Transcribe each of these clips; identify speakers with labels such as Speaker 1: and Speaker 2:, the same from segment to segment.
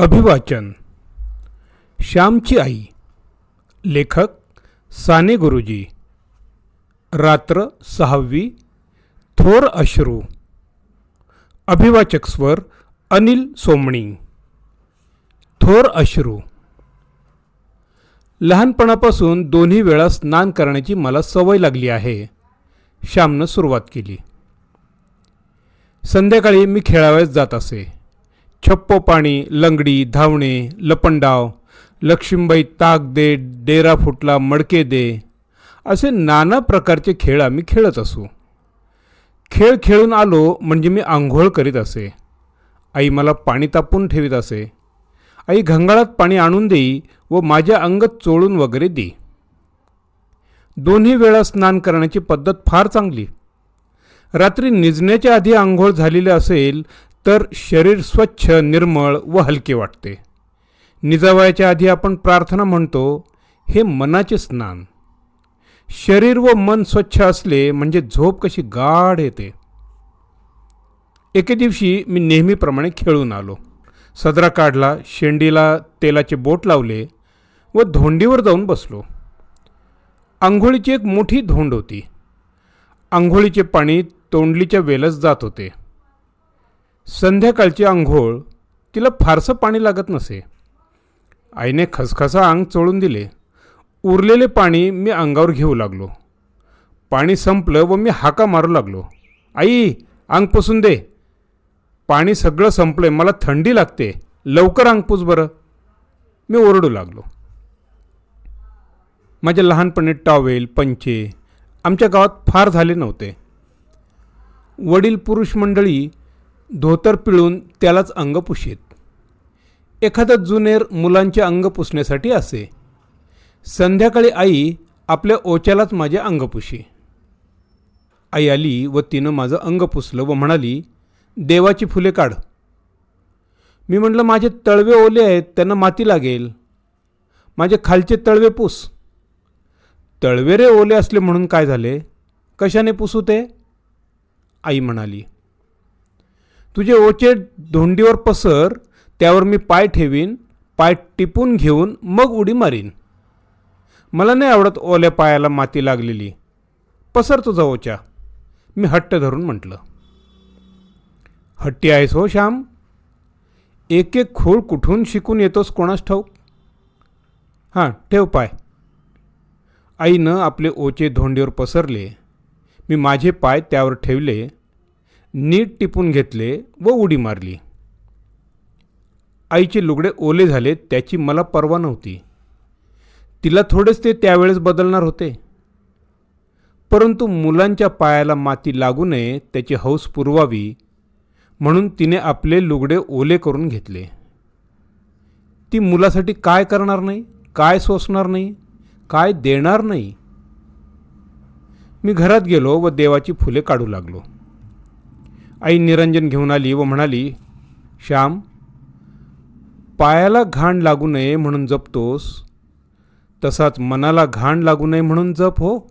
Speaker 1: अभिवाचन. श्यामची आई. लेखक साने गुरुजी. रात्र सहावी. थोर अश्रू. अभिवाचक स्वर अनिल सोमणी. थोर अश्रू. लहानपणापासून दोन्ही वेळा स्नान करण्याची मला सवय लागली आहे. श्यामनं सुरुवात केली. संध्याकाळी मी खेळावयास जात असे. छप्पो पाणी लंगडी धावणे लपंडाव लक्ष्मीबाई ताक दे डेरा फुटला मडके दे असे नाना प्रकारचे खेळ आम्ही खेळत असू. खेळ खेळून आलो म्हणजे मी आंघोळ करीत असे. आई मला पाणी तापून ठेवीत असे. आई घंगाळात पाणी आणून देई व माझ्या अंगत चोळून वगैरे देई दोन्ही वेळा स्नान करण्याची पद्धत फार चांगली. रात्री निजण्याच्या आधी आंघोळ झालेली असेल तर शरीर स्वच्छ निर्मळ व हलके वाटते. निजावयाच्या आधी आपण प्रार्थना म्हणतो हे मनाचे स्नान. शरीर व मन स्वच्छ असले म्हणजे झोप कशी गाढ येते. एके दिवशी मी नेहमीप्रमाणे खेळून आलो. सदरा काढला शेंडीला तेलाचे बोट लावले व धोंडीवर जाऊन बसलो. आंघोळीची एक मोठी धोंड होती. आंघोळीचे पाणी तोंडलीच्या वेलच जात होते. संध्याकाळची आंघोळ तिला फारसं पाणी लागत नसे. आईने खसखसा अंग चोळून दिले. उरलेले पाणी मी अंगावर घेऊ लागलो. पाणी संपलं व मी हाका मारू लागलो. आई अंग पुसून दे. पाणी सगळं संपलंय मला थंडी लागते. लवकर अंग पुस बरं. मी ओरडू लागलो. माझ्या लहानपणी टॉवेल पंचे आमच्या गावात फार झाले नव्हते. वडील पुरुष मंडळी धोतर पिळून त्यालाच अंग पुशीत. एखादं जुनेर मुलांचे अंग पुसण्यासाठी असे. संध्याकाळी आई आपल्या ओच्यालाच माझे अंग पुशी. आई आली व तिनं माझं अंग पुसलं व म्हणाली देवाची फुले काढ. मी म्हटलं माझे तळवे ओले आहेत त्यांना माती लागेल. माझे खालचे तळवे पुस. तळवे रे ओले असले म्हणून काय झाले? कशाने पुसू ते? आई म्हणाली तुझे ओचे धोंडीवर पसर त्यावर मी पाय ठेवीन पाय टिपून घेऊन मग उडी मारीन. मला नाही आवडत ओल्या पायाला माती लागलेली. पसर तुझा ओचा. मी हट्ट धरून म्हटलं. हट्टी आहेस हो श्याम. एक एक खोल कुठून शिकून येतोस कोणास ठाऊक? हां ठेव पाय. आईनं आपले ओचे धोंडीवर पसरले. मी माझे पाय त्यावर ठेवले. नीट टिपून घेतले व उडी मारली. आईचे लुगडे ओले झाले त्याची मला पर्वा नव्हती. तिला थोडेच ते त्यावेळेस बदलणार होते. परंतु मुलांच्या पायाला माती लागू नये त्याची हौस पुरवावी म्हणून तिने आपले लुगडे ओले करून घेतले. ती मुलासाठी काय करणार नाही काय सोसणार नाही काय देणार नाही? मी घरात गेलो व देवाची फुले काढू लागलो. आई निरंजन घेऊन आली व म्हणाली श्याम पायाला घाण लागू नये म्हणून जपतोस. तसाच मनाला घाण लागू नये म्हणून जप हो.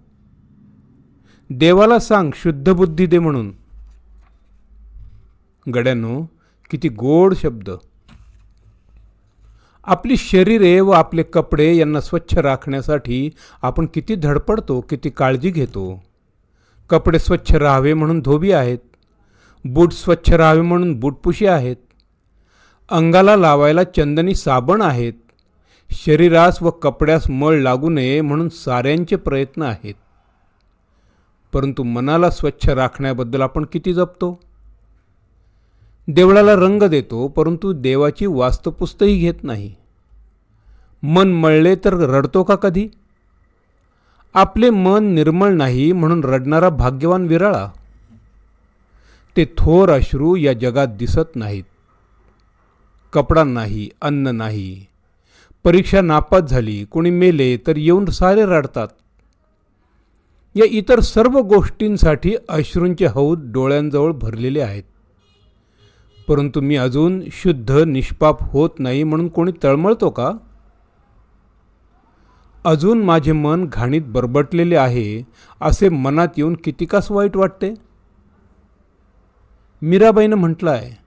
Speaker 1: देवाला सांग शुद्ध बुद्धी दे म्हणून. गड्यानो किती गोड शब्द. आपली शरीरे व आपले कपडे यांना स्वच्छ राखण्यासाठी आपण किती धडपडतो किती काळजी घेतो. कपडे स्वच्छ राहावे म्हणून धोबी आहेत. बूट स्वच्छ राहावे म्हणून बूटपुशी आहेत. अंगाला लावायला चंदनी साबण आहेत. शरीरास व कपड्यास मळ लागू नये म्हणून साऱ्यांचे प्रयत्न आहेत. परंतु मनाला स्वच्छ राखण्याबद्दल आपण किती जपतो? देवळाला रंग देतो परंतु देवाची वास्तुपुस्तही घेत नाही. मन मळले तर रडतो का कधी? आपले मन निर्मळ नाही म्हणून रडणारा भाग्यवान विरळा. ते थोर अश्रू या जगात दिसत नाहीत. कपडा नाही अन्न नाही. परीक्षा नापास झाली कोणी मेले तर येऊन सारे रडतात. या इतर सर्व गोष्टींसाठी अश्रूंचे हौद डोळ्यांजवळ भरलेले आहेत. परंतु मी अजून शुद्ध निष्पाप होत नाही म्हणून कोणी तळमळतो का? अजून माझे मन घाणीत बरबटलेले आहे असे मनात येऊन कितीकास वाईट वाटते? मीराबाईनं म्हटलं आहे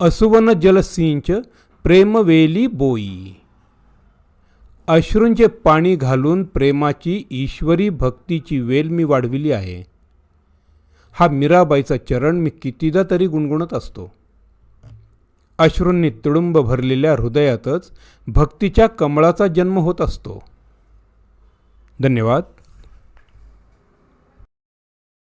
Speaker 1: असुवन जलसिंच प्रेमवेली बोई. अश्रूंचे पाणी घालून प्रेमाची ईश्वरी भक्तीची वेल मी वाढविली आहे. हा मीराबाईचा चरण मी कितीदा तरी गुणगुणत असतो. अश्रूंनी तुडुंब भरलेल्या हृदयातच भक्तीच्या कमळाचा जन्म होत असतो. धन्यवाद.